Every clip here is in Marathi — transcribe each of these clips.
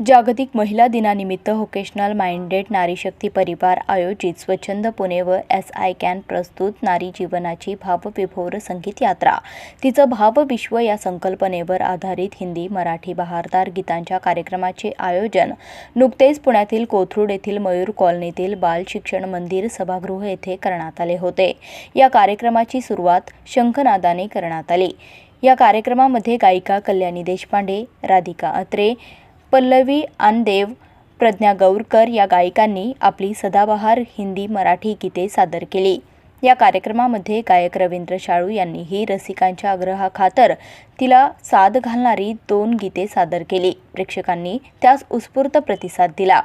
जागतिक महिला दिनानिमित्त व्होकेशनल माइंडेड नारीशक्ती परिवार आयोजित स्वच्छंद पुणे व एस आय कॅन प्रस्तुत नारी जीवनाची भावविभोर संगीत यात्रा. तिचं भावविश्व या संकल्पनेवर आधारित हिंदी मराठी बहारदार गीतांच्या कार्यक्रमाचे आयोजन नुकतेच पुण्यातील कोथरूड येथील मयूर कॉलनीतील बाल शिक्षण मंदिर सभागृह येथे करण्यात आले होते. या कार्यक्रमाची सुरुवात शंखनादाने करण्यात आली. या कार्यक्रमामध्ये गायिका कल्याणी देशपांडे राधिका अत्रे पल्लवी आनदेव प्रज्ञा गौरकर या गायिकांनी आपली सदाबहार हिंदी मराठी गीते सादर केली. या कार्यक्रमामध्ये गायक रवींद्र शाळू यांनीही रसिकांच्या आग्रहाखातर तिला साद घालणारी दोन गीते सादर केली. प्रेक्षकांनी त्यास उत्स्फूर्त प्रतिसाद दिला.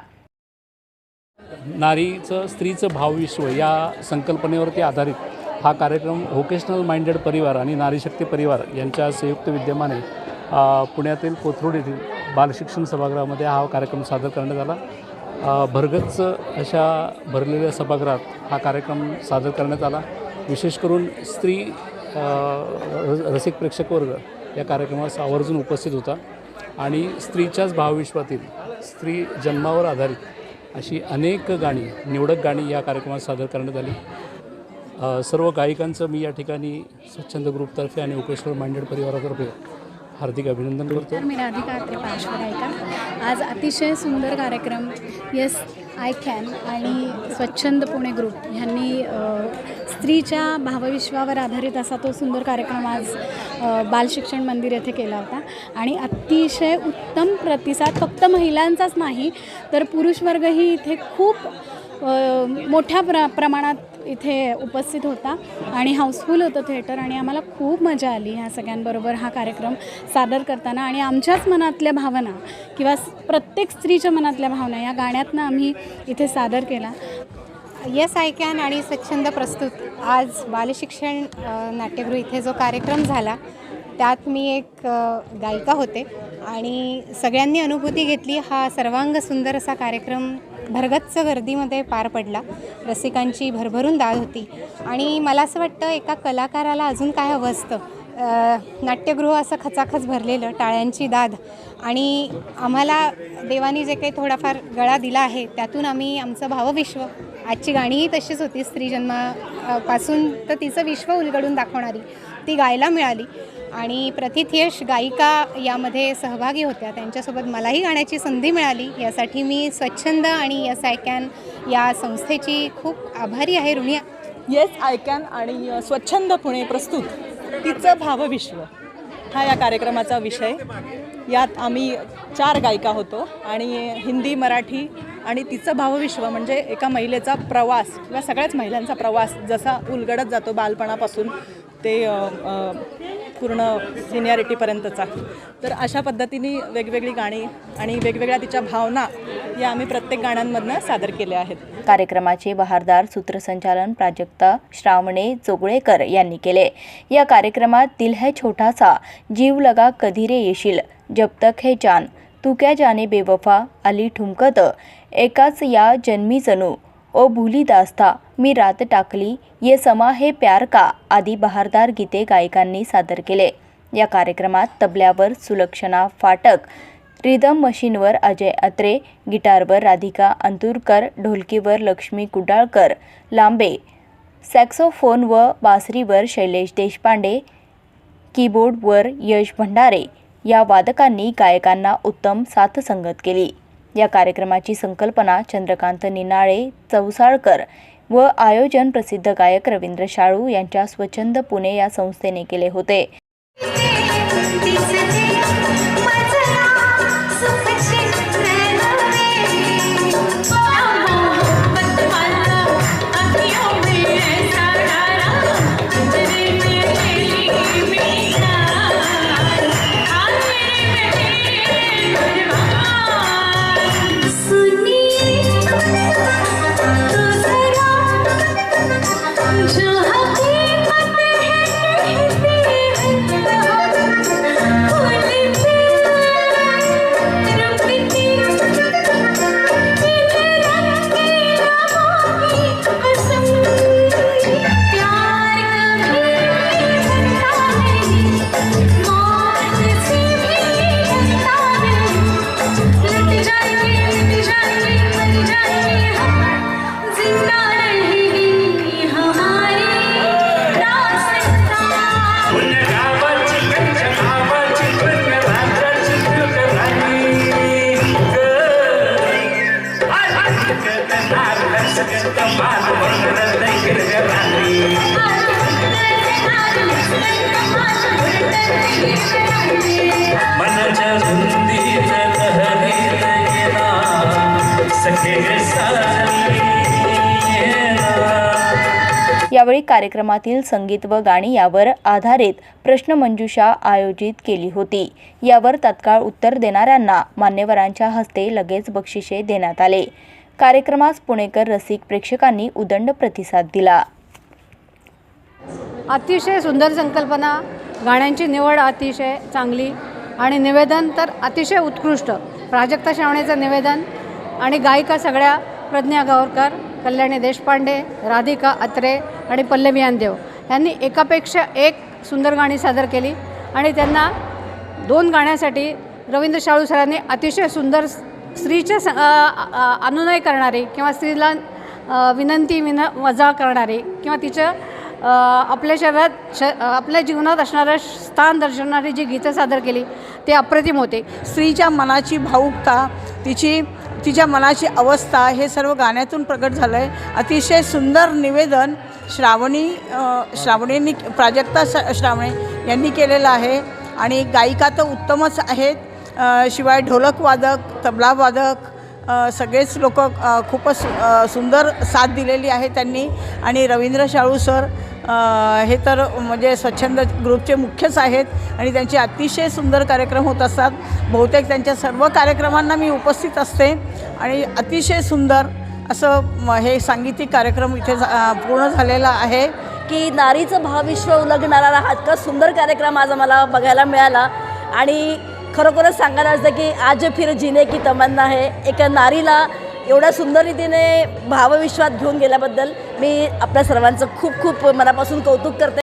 नारीचं स्त्रीचं भावविश्व या संकल्पनेवरती आधारित हा कार्यक्रम व्होकेशनल माइंडेड परिवार आणि नारीशक्ती परिवार यांच्या संयुक्त विद्यमाने पुण्यातील कोथरूड येथील बालशिक्षण सभागृहामध्ये हा कार्यक्रम सादर करण्यात आला. भरगच भरगच्च अशा भरलेल्या सभागृहात हा कार्यक्रम सादर करण्यात आला. विशेष करून स्त्री र- रसिक प्रेक्षक वर्ग या कार्यक्रमास आवर्जून उपस्थित होता. आणि स्त्रीच्याच भावविश्वातील स्त्री जन्मावर आधारित अशी अनेक गाणी निवडक गाणी या कार्यक्रमात सादर करण्यात आली. सर्व गायिकांचं मी या ठिकाणी स्वच्छंद ग्रुपतर्फे आणि उपेश्वर मांडेड परिवारातर्फे हार्दिक अभिनंदन करतो. तर मी राधिका अत्रे पार्श्वगायिका. आज अतिशय सुंदर कार्यक्रम येस आय कॅन आणि स्वच्छंद पुणे ग्रुप ह्यांनी स्त्रीच्या भावविश्वावर आधारित असा तो सुंदर कार्यक्रम आज बालशिक्षण मंदिर येथे केला होता. आणि अतिशय उत्तम प्रतिसाद फक्त महिलांचाच नाही तर पुरुषवर्गही इथे खूप मोठ्या प्र प्रमाणात इथे उपस्थित होता आणि हाऊसफुल होतं थिएटर आणि आम्हाला खूप मजा आली ह्या सगळ्यांबरोबर हा कार्यक्रम सादर करताना आणि आमच्याच मनातल्या भावना किंवा प्रत्येक स्त्रीच्या मनातल्या भावना या गाण्यातनं आम्ही इथे सादर केला. येस आय कॅन आणि स्वच्छंद प्रस्तुत. आज बालशिक्षण नाट्यगृह इथे जो कार्यक्रम झाला त्यात मी एक गायिका होते आणि सगळ्यांनी अनुभूती घेतली. हा सर्वांग सुंदर असा कार्यक्रम भरगच्च गर्दीमध्ये पार पडला. रसिकांची भरभरून दाद होती. आणि मला असं वाटतं एका कलाकाराला अजून काय हवं असतं? नाट्यगृह असं खचाखच भरलेलं टाळ्यांची दाद. आणि आम्हाला देवानी जे काही थोडाफार गळा दिला आहे त्यातून आम्ही आमचं भावविश्व आजची गाणीही तशीच होती स्त्री जन्मापासून तर तिचं विश्व उलगडून दाखवणारी ती गायला मिळाली. आणि प्रतिथयश गायिका यामध्ये सहभागी होत्या. त्यांच्यासोबत मलाही गाण्याची संधी मिळाली. यासाठी मी स्वच्छंद आणि यस आय कॅन या संस्थेची खूप आभारी आहे ऋणी. येस आय कॅन आणि स्वच्छंद पुणे प्रस्तुत तिचं भावविश्व. हा या कार्यक्रमाचा विषय. यात आम्ही चार गायिका होतो आणि हिंदी मराठी आणि तिचं भावविश्व म्हणजे एका महिलेचा प्रवास किंवा सगळ्याच महिलांचा प्रवास जसा उलगडत जातो बालपणापासून ते पूर्ण सिनियरिटीपर्यंतचा. तर अशा पद्धतीने वेगवेगळी गाणी आणि वेगवेगळ्या तिच्या भावना या आम्ही प्रत्येक गाण्यांमधनं सादर केल्या आहेत. कार्यक्रमाचे बहारदार सूत्रसंचालन प्राजक्ता श्रावणे जोगळेकर यांनी केले. या कार्यक्रमात दिल है छोटासा जीव लगा कधी रे येशील जब तक है जान तू क्या जाने बेवफा आली ठुमकत एकाच या जन्मी जणू ओ भुली दास्ता मी रात टाकली ये समा हे प्यार का? आदी बहारदार गीते गायकांनी सादर केले. या कार्यक्रमात तबल्यावर सुलक्षणा फाटक रिदम मशीनवर अजय अत्रे गिटारवर राधिका अंतुरकर ढोलकीवर लक्ष्मी कुडाळकर लांबे सॅक्सोफोन व बासरीवर शैलेश देशपांडे कीबोर्डवर यश भंडारे या वादकांनी गायकांना उत्तम साथसंगत केली. या कार्यक्रमाची संकल्पना चंद्रकांत निनाळे चौसाळकर व आयोजन प्रसिद्ध गायक रवींद्र शाळू यांच्या स्वच्छंद पुणे या संस्थेने केले होते. यावेळी कार्यक्रमातील संगीत व गाणी यावर आधारित प्रश्नमंजुषा आयोजित केली होती. यावर तत्काळ उत्तर देणाऱ्यांना मान्यवरांच्या हस्ते लगेच बक्षिसे देण्यात आले. कार्यक्रमास पुणेकर रसिक प्रेक्षकांनी उदंड प्रतिसाद दिला. अतिशय सुंदर संकल्पना गाण्यांची निवड अतिशय चांगली आणि निवेदन तर अतिशय उत्कृष्ट. प्राजक्ता श्रावणेचं निवेदन आणि गायिका सगळ्या प्रज्ञा गावरकर कल्याणी देशपांडे राधिका अत्रे आणि पल्लवी यानदेव यांनी एकापेक्षा एक सुंदर गाणी सादर केली आणि त्यांना दोन गाण्यासाठी रवींद्र शाळू सरांनी अतिशय सुंदर स्त्रीच्या स- अनुनय करणारे किंवा स्त्रीला विनंती विन वजा करणारे किंवा तिचं आपल्या शरीरात श आपल्या जीवनात असणारं स्थान दर्शवणारी जी गीतं सादर केली ते अप्रतिम होते. स्त्रीच्या मनाची भावुकता तिची तिच्या मनाची अवस्था हे सर्व गाण्यातून प्रकट झालं आहे अतिशय सुंदर निवेदन श्रावणी श्रावणींनी प्राजक्ता श- श्रावणे यांनी केलेलं आहे. आणि गायिका तर उत्तमच आहेत. शिवाय ढोलक वादक तबला वादक सगळेच लोक खूपच सुंदर साथ दिलेली आहे त्यांनी. आणि रवींद्र शाळू सर हे तर म्हणजे स्वच्छंद ग्रुपचे मुख्यच आहेत आणि त्यांचे अतिशय सुंदर कार्यक्रम होत असतात. बहुतेक त्यांच्या सर्व कार्यक्रमांना मी उपस्थित असते आणि अतिशय सुंदर असं हे सांगीतिक कार्यक्रम इथे झा- पूर्ण झालेला आहे. की नारीचं भावविश्व उलगणारा हा इतका सुंदर कार्यक्रम आज आम्हाला बघायला मिळाला. आणि खरोखरच सांगायला असतं की आज फिर जिने की तमन्ना आहे एका नारीला एवढ्या सुंदर रीतीने भावविश्वात घेऊन गेल्याबद्दल मी आपल्या सर्वांचं खूप खूप मनापासून कौतुक करते.